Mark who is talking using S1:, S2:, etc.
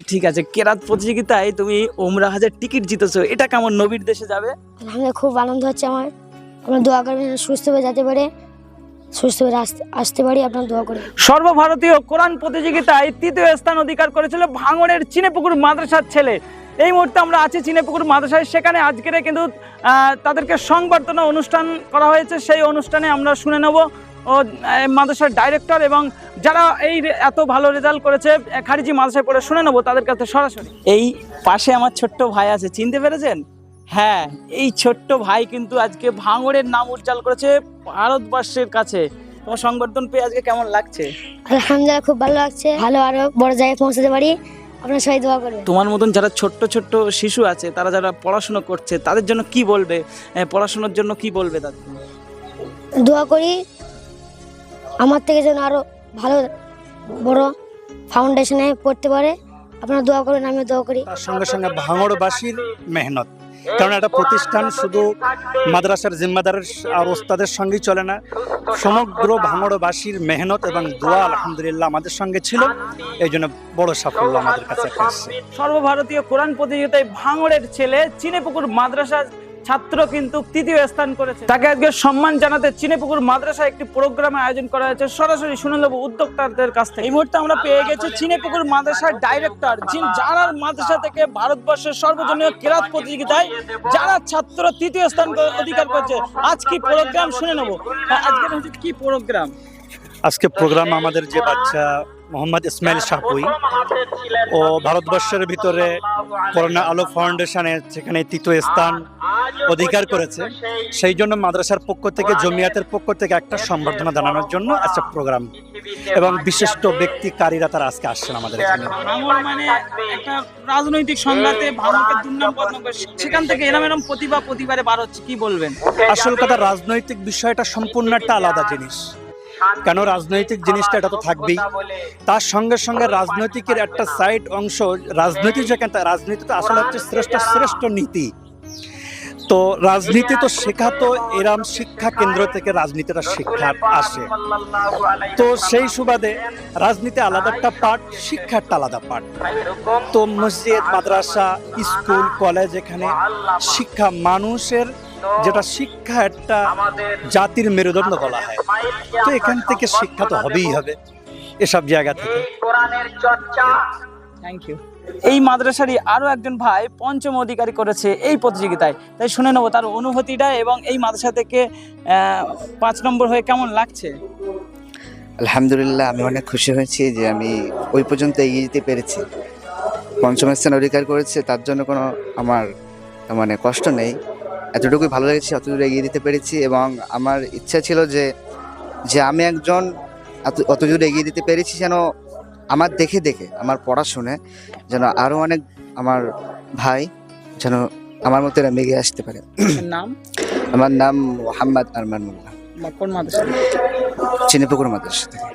S1: ঠিক আছে কেরাত প্রতিযোগিতায় তুমি ওমরা হাজার টিকিট জিতেছো এটা কেমন নবীর দেশে যাবে?
S2: আলহামদুলিল্লাহ খুব আনন্দ হচ্ছে আমার। আপনার দোয়া করবেন সুস্থ হয়ে যেতে পারে সুস্থ হয়ে আসতে আসতে পারি আপনার দোয়া করে
S1: সর্বভারতীয় কোরআন প্রতিযোগিতায় তৃতীয় স্থান অধিকার করেছিল ভাঙড়ের চিনেপুকুর মাদ্রাসার ছেলে। এই মুহূর্তে আমরা আছি চিনেপুকুর মাদ্রাসায় সেখানে আজকের কিন্তু তাদেরকে সংবর্ধনা অনুষ্ঠান করা হয়েছে সেই অনুষ্ঠানে আমরা শুনে নেব। মাদ্রাসার ডাইরেক্টর এবং যারা এই রে- এত ভালো রেজাল্ট করেছে খারিজি মাদ্রাসায় পড়ে শুনে নেব তাদের কাছে সরাসরি। এই পাশে আমার ছোট্ট ভাই আছে চিনতে পেরেছেন? হ্যাঁ এই ছোট্ট ভাই কিন্তু আজকে ভাঙড়ের নাম উজ্জ্বল করেছে ভারতবর্ষের কাছে। তোমার সংবর্ধন পেয়ে আজকে কেমন লাগছে?
S2: আলহামদুলিল্লাহ খুব ভালো লাগছে। ভালো আরও বড় জায়গায় পৌঁছাতে পারি। আপনার সবাই দোয়া করবেন।
S1: তোমার মতন যারা ছোট্ট ছোট্ট শিশু আছে তারা যারা পড়াশোনা করছে তাদের জন্য কি বলবে? পড়াশোনার জন্য কি বলবে তাদের?
S2: দোয়া করি আমার থেকে যেন আরও ভালো বড় ফাউন্ডেশনে পড়তে পারে। আপনারা দোয়া করুন আমিও দোয়া করি।
S3: তার সঙ্গে সঙ্গে ভাঙড়বাসীর মেহনত। কারণ একটা প্রতিষ্ঠান শুধু মাদ্রাসার জিম্মাদারের আর ওস্তাদের সঙ্গেই চলে না সমগ্র ভাঙড়বাসীর মেহনত এবং দোয়া আলহামদুলিল্লাহ আমাদের সঙ্গে ছিল। এই জন্য বড় সাফল্য আমাদের কাছে
S1: সর্বভারতীয় কোরআন প্রতিযোগিতায় ভাঙড়ের ছেলে চিনেপুকুর মাদ্রাসা ছাত্র কিন্তু তৃতীয় স্থান করেছে। তাকে আজকে সম্মান জানাতে চিনেপুকুর মাদ্রাসা একটি প্রোগ্রামে আয়োজন করা হয়েছে। সরাসরি শুনে নেব উদ্যোক্তাদের কাছ থেকে। এই মুহূর্তে আমরা পেয়ে গেছি চিনেপুকুর মাদ্রাসার ডাইরেক্টর যিনি যারা মাদ্রাসা থেকে ভারতবর্ষের সর্বজনীয় কেরাত প্রতিযোগিতায় যারা ছাত্র তৃতীয় স্থান করে- অধিকার করছে। আজ কি প্রোগ্রাম শুনে নেব? আজকে হচ্ছে কি প্রোগ্রাম
S3: আজকে প্রোগ্রাম আমাদের যে বাচ্চা মোহাম্মদ ইসমাইল শাহপুই ও ভারতবর্ষের ভিতরে করোনা আলো ফাউন্ডেশনে সেখানে তৃতীয় স্থান অধিকার করেছে। সেই জন্য মাদ্রাসার পক্ষ থেকে জমিয়াতের পক্ষ থেকে একটা সম্বর্ধনা জানানোর জন্য একটা প্রোগ্রাম এবং বিশিষ্ট ব্যক্তি কারীরা তারা আজকে আসছেন আমাদের এখানে।
S1: মানে একটা রাজনৈতিক সংঘাতে দুর্নাম সেখান থেকে এরম এরম প্রতিভা প্রতিবারে বার হচ্ছে কি বলবেন?
S3: আসল কথা রাজনৈতিক বিষয়টা সম্পূর্ণ একটা আলাদা জিনিস। কেন রাজনৈতিক জিনিসটা এটা তো থাকবেই। তার সঙ্গে সঙ্গে রাজনৈতিকের একটা সাইড অংশ রাজনীতি যেখানে তা- রাজনীতি তো আসলে হচ্ছে শ্রেষ্ঠ শ্রেষ্ঠ নীতি। তো রাজনীতি তো শেখাতো এরাম শিক্ষা কেন্দ্র থেকে রাজনীতিটা শিক্ষা আসে। তো সেই সুবাদে রাজনীতি আলাদা একটা পার্ট শিক্ষা একটা আলাদা পার্ট তো মসজিদ, মাদ্রাসা, স্কুল, কলেজ এখানে শিক্ষা মানুষের যেটা শিক্ষা একটা জাতির মেরুদণ্ড বলা হয়। তো এখান থেকে শিক্ষা তো হবেই হবে এসব জায়গা থেকে।
S1: থ্যাংক ইউ এই মাদ্রাসারই আরও একজন ভাই পঞ্চম অধিকারী করেছে এই প্রতিযোগিতায়। তাই শুনে নেব তার অনুভূতিটা এবং এই মাদ্রাসা থেকে পাঁচ নম্বর হয়ে কেমন লাগছে?
S4: আলহামদুলিল্লাহ, আমি অনেক খুশি হয়েছি যে আমি ওই পর্যন্ত এগিয়ে যেতে পেরেছি। পঞ্চম স্থান অধিকার করেছে, তার জন্য কোনো আমার মানে কষ্ট নেই। এতটুকুই ভালো লেগেছে, অতদূর এগিয়ে দিতে পেরেছি এবং আমার ইচ্ছা ছিল যে যে আমি একজন এত- অতদূর এগিয়ে দিতে পেরেছি যেন আমার দেখে দেখে আমার পড়া শুনে যেন আরও অনেক আমার ভাই যেন আমার মতো এরা মেগে আসতে পারে।
S1: নাম?
S4: আমার নাম মোহাম্মদ আরমান মোল্লা।
S1: কোন মাদ্রাসা?
S4: চিনিপুকুর মাদ্রাসা থেকে।